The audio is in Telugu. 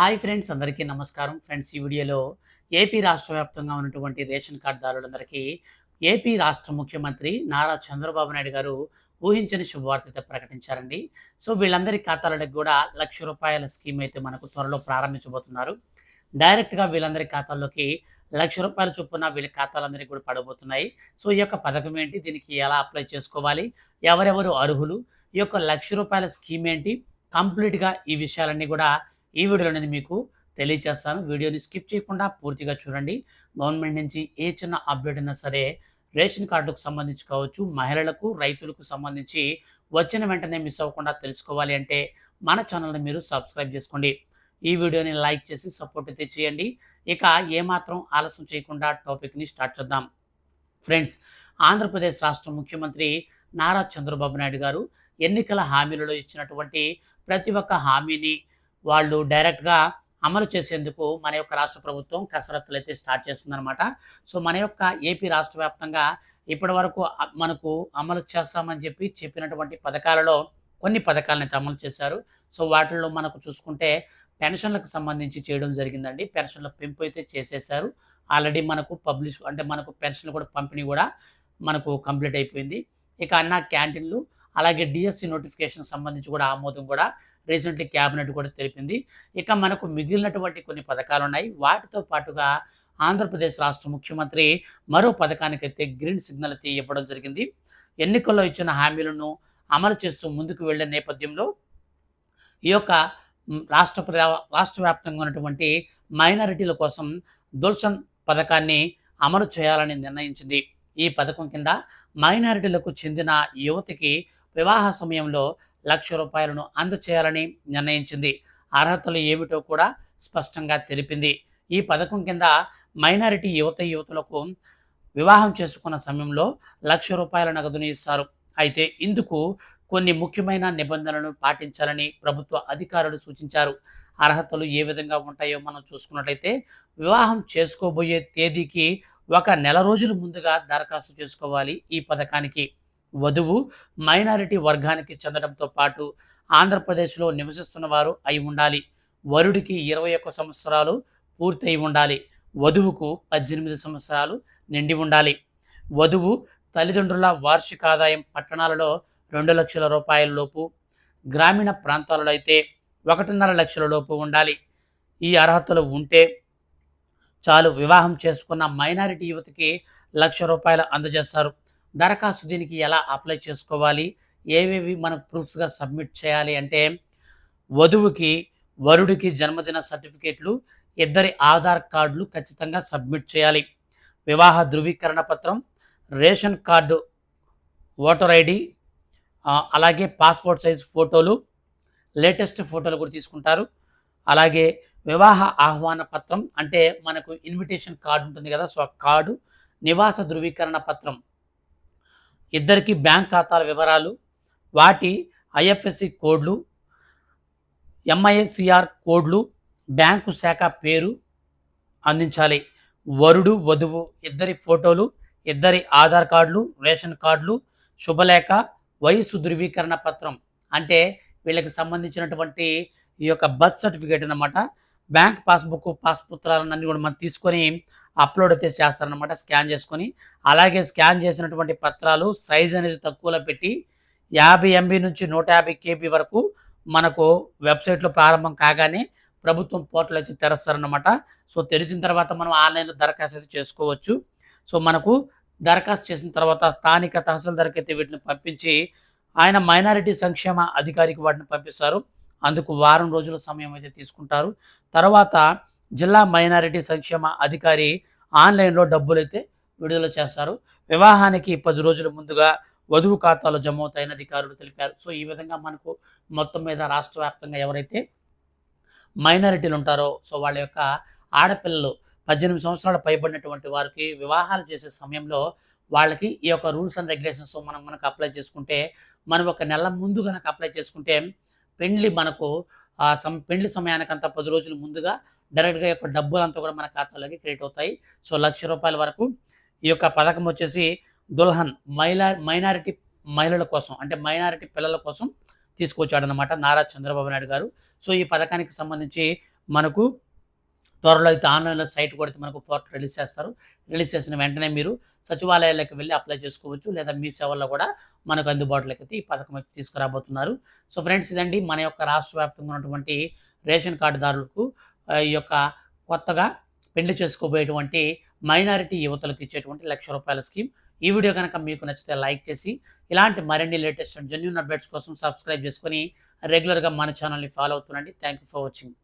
హాయ్ ఫ్రెండ్స్ అందరికీ నమస్కారం. ఫ్రెండ్స్ ఈ వీడియోలో ఏపీ రాష్ట్ర వ్యాప్తంగా ఉన్నటువంటి రేషన్ కార్డుదారులందరికీ ఏపీ రాష్ట్ర ముఖ్యమంత్రి నారా చంద్రబాబు నాయుడు గారు ఊహించని శుభవార్త ప్రకటించారండి. సో వీళ్ళందరి ఖాతాలకు కూడా లక్ష రూపాయల స్కీమ్ అయితే మనకు త్వరలో ప్రారంభించబోతున్నారు. డైరెక్ట్గా వీళ్ళందరి ఖాతాల్లోకి లక్ష రూపాయల చొప్పున వీళ్ళ ఖాతాలందరికీ కూడా పడబోతున్నాయి. సో ఈ యొక్క పథకం ఏంటి? దీనికి ఎలా అప్లై చేసుకోవాలి? ఎవరెవరు అర్హులు? ఈ యొక్క లక్ష రూపాయల స్కీమ్ ఏంటి? కంప్లీట్గా ఈ విషయాలన్నీ కూడా ఈ వీడియోలో నేను మీకు తెలియచేస్తాను వీడియోని స్కిప్ చేయకుండా పూర్తిగా చూడండి. గవర్నమెంట్ నుంచి ఏ చిన్న అప్డేట్ అయినా సరే రేషన్ కార్డుకు సంబంధించి కావచ్చు మహిళలకు రైతులకు సంబంధించి వచ్చిన వెంటనే మిస్ అవ్వకుండా తెలుసుకోవాలి అంటే మన ఛానల్ని మీరు సబ్స్క్రైబ్ చేసుకోండి. ఈ వీడియోని లైక్ చేసి సపోర్ట్ అయితే చేయండి. ఇక ఏమాత్రం ఆలస్యం చేయకుండా టాపిక్ని స్టార్ట్ చేద్దాం. ఫ్రెండ్స్ ఆంధ్రప్రదేశ్ రాష్ట్ర ముఖ్యమంత్రి నారా చంద్రబాబు నాయుడు గారు ఎన్నికల హామీలలో ఇచ్చినటువంటి ప్రతి ఒక్క హామీని వాళ్ళు డైరెక్ట్గా అమలు చేసేందుకు మన యొక్క రాష్ట్ర ప్రభుత్వం కసరత్తులు అయితే స్టార్ట్ చేస్తుందన్నమాట. సో మన యొక్క ఏపీ రాష్ట్ర వ్యాప్తంగా ఇప్పటి వరకు మనకు అమలు చేస్తామని చెప్పి చెప్పినటువంటి పథకాలలో కొన్ని పథకాలను అయితే అమలు చేశారు. సో వాటిల్లో మనకు చూసుకుంటే పెన్షన్లకు సంబంధించి చేయడం జరిగిందండి. పెన్షన్ల పెంపు అయితే చేసేశారు. ఆల్రెడీ మనకు పబ్లిష్ అంటే మనకు పెన్షన్లు కూడా పంపిణీ కూడా మనకు కంప్లీట్ అయిపోయింది. ఇక అన్న క్యాంటీన్లు అలాగే డిఎస్సి నోటిఫికేషన్ సంబంధించి కూడా ఆమోదం కూడా రీసెంట్లీ క్యాబినెట్ కూడా తెలిపింది. ఇక మనకు మిగిలినటువంటి కొన్ని పథకాలు ఉన్నాయి వాటితో పాటుగా ఆంధ్రప్రదేశ్ రాష్ట్ర ముఖ్యమంత్రి మరో పథకానికైతే గ్రీన్ సిగ్నల్ అయితే ఇవ్వడం జరిగింది. ఎన్నికల్లో ఇచ్చిన హామీలను అమలు చేస్తూ ముందుకు వెళ్ళే నేపథ్యంలో ఈ యొక్క రాష్ట్ర ప్ర- రాష్ట్ర వ్యాప్తంగా ఉన్నటువంటి మైనారిటీల కోసం దుల్షన్ పథకాన్ని అమలు చేయాలని నిర్ణయించింది. ఈ పథకం కింద మైనారిటీలకు చెందిన యువతికి వివాహ సమయంలో లక్ష రూపాయలను అందచేయాలని నిర్ణయించింది. అర్హతలు ఏమిటో కూడా స్పష్టంగా తెలిపింది. ఈ పథకం కింద మైనారిటీ యువత యువతులకు వివాహం చేసుకున్న సమయంలో లక్ష రూపాయల నగదును ఇస్తారు. అయితే ఇందుకు కొన్ని ముఖ్యమైన నిబంధనలను పాటించాలని ప్రభుత్వ అధికారులు సూచించారు. అర్హతలు ఏ విధంగా ఉంటాయో మనం చూసుకున్నట్లయితే వివాహం చేసుకోబోయే తేదీకి ఒక నెల రోజుల ముందుగా దరఖాస్తు చేసుకోవాలి. ఈ పథకానికి వధువు మైనారిటీ వర్గానికి చెందడంతో పాటు ఆంధ్రప్రదేశ్లో నివసిస్తున్న వారు అయి ఉండాలి. వరుడికి ఇరవై ఒక్క సంవత్సరాలు పూర్తయి ఉండాలి. వధువుకు పద్దెనిమిది సంవత్సరాలు నిండి ఉండాలి. వధువు తల్లిదండ్రుల వార్షిక ఆదాయం పట్టణాలలో రెండు లక్షల రూపాయల లోపు గ్రామీణ ప్రాంతాలలో అయితే ఒకటిన్నర లక్షల లోపు ఉండాలి. ఈ అర్హతలు ఉంటే చాలు వివాహం చేసుకున్న మైనారిటీ యువతికి లక్ష రూపాయలు అందజేస్తారు. దరఖాస్తు దీనికి ఎలా అప్లై చేసుకోవాలి? ఏవేవి మనకు ప్రూఫ్స్గా సబ్మిట్ చేయాలి అంటే వధువుకి వరుడికి జన్మదిన సర్టిఫికేట్లు ఇద్దరి ఆధార్ కార్డులు ఖచ్చితంగా సబ్మిట్ చేయాలి. వివాహ ధృవీకరణ పత్రం రేషన్ కార్డు ఓటర్ ఐడి అలాగే పాస్పోర్ట్ సైజ్ ఫోటోలు లేటెస్ట్ ఫోటోలు కూడా తీసుకుంటారు. అలాగే వివాహ ఆహ్వాన పత్రం అంటే మనకు ఇన్విటేషన్ కార్డు ఉంటుంది కదా. సో ఆ కార్డు నివాస ధృవీకరణ పత్రం. ఇద్దరికి బ్యాంక్ ఖాతాల వివరాలు వాటి ఐఎఫ్ఎస్సి కోడ్లు ఎంఐఎస్సిఆర్ కోడ్లు బ్యాంకు శాఖ పేరు అందించాలి. వరుడు వధువు ఇద్దరి ఫోటోలు ఇద్దరి ఆధార్ కార్డులు రేషన్ కార్డులు శుభలేఖ వయసు ధృవీకరణ పత్రం. అంటే వీళ్ళకి సంబంధించినటువంటి ఈ యొక్క బర్త్ సర్టిఫికేట్ అన్నమాట. బ్యాంక్ పాస్బుక్ పాస్ అన్ని కూడా మనం తీసుకొని అప్లోడ్ అయితే చేస్తారనమాట స్కాన్ చేసుకొని. అలాగే స్కాన్ చేసినటువంటి పత్రాలు సైజ్ అనేది తక్కువలో పెట్టి యాభై ఎంబీ నుంచి నూట యాభై కేబీ వరకు మనకు వెబ్సైట్లో ప్రారంభం కాగానే ప్రభుత్వం పోర్టల్ అయితే తెరుస్తారనమాట సో తెరిచిన తర్వాత మనం ఆన్లైన్లో దరఖాస్తు అయితే చేసుకోవచ్చు. సో మనకు దరఖాస్తు చేసిన తర్వాత స్థానిక తహసీల్దార్కి అయితే వీటిని పంపించి ఆయన మైనారిటీ సంక్షేమ అధికారికి వాటిని పంపిస్తారు. అందుకు వారం రోజుల సమయం అయితే తీసుకుంటారు. తర్వాత జిల్లా మైనారిటీ సంక్షేమ అధికారి ఆన్లైన్లో డబ్బులు అయితే విడుదల చేస్తారు. వివాహానికి పది రోజుల ముందుగా వధువు ఖాతాలో జమ అవుతాయని అధికారులు తెలిపారు. సో ఈ విధంగా మనకు మొత్తం మీద రాష్ట్ర వ్యాప్తంగా ఎవరైతే మైనారిటీలు ఉంటారో సో వాళ్ళ యొక్క ఆడపిల్లలు పద్దెనిమిది సంవత్సరాలు పైబడినటువంటి వారికి వివాహాలు చేసే సమయంలో వాళ్ళకి ఈ యొక్క రూల్స్ అండ్ రెగ్యులేషన్స్ మనం మనకు అప్లై చేసుకుంటే మనం ఒక నెల ముందు కనుక అప్లై చేసుకుంటే పెండ్లి మనకు ఆ సమ పెండ్లి సమయానికంతా పది రోజుల ముందుగా డైరెక్ట్గా యొక్క డబ్బులు అంతా కూడా మన ఖాతాలోకి క్రియేట్ అవుతాయి. సో లక్ష రూపాయల వరకు ఈ యొక్క పథకం వచ్చేసి దుల్హన్ మైలా మైనారిటీ మహిళల కోసం అంటే మైనారిటీ పిల్లల కోసం తీసుకొచ్చాడనమాట నారా చంద్రబాబు నాయుడు గారు. సో ఈ పథకానికి సంబంధించి మనకు త్వరలో అయితే ఆన్లైన్లో సైట్ కొడితే మనకు పోర్టల్ రిలీజ్ చేస్తారు. రిలీజ్ చేసిన వెంటనే మీరు సచివాలయాలకు వెళ్ళి అప్లై చేసుకోవచ్చు. లేదా మీ సేవల్లో కూడా మనకు అందుబాటులోకి అయితే ఈ పథకం అయితే తీసుకురాబోతున్నారు. సో ఫ్రెండ్స్ ఇదండి మన యొక్క రాష్ట్ర వ్యాప్తంగా ఉన్నటువంటి రేషన్ కార్డుదారులకు ఈ యొక్క కొత్తగా పెళ్ళి చేసుకోబోయేటువంటి మైనారిటీ యువతలకు ఇచ్చేటువంటి లక్ష రూపాయల స్కీమ్. ఈ వీడియో కనుక మీకు నచ్చితే లైక్ చేసి ఇలాంటి మరిన్ని లేటెస్ట్ జెన్యున్ అప్డేట్స్ కోసం సబ్స్క్రైబ్ చేసుకొని రెగ్యులర్గా మన ఛానల్ని follow అవుతుండండి. Thank you for watching.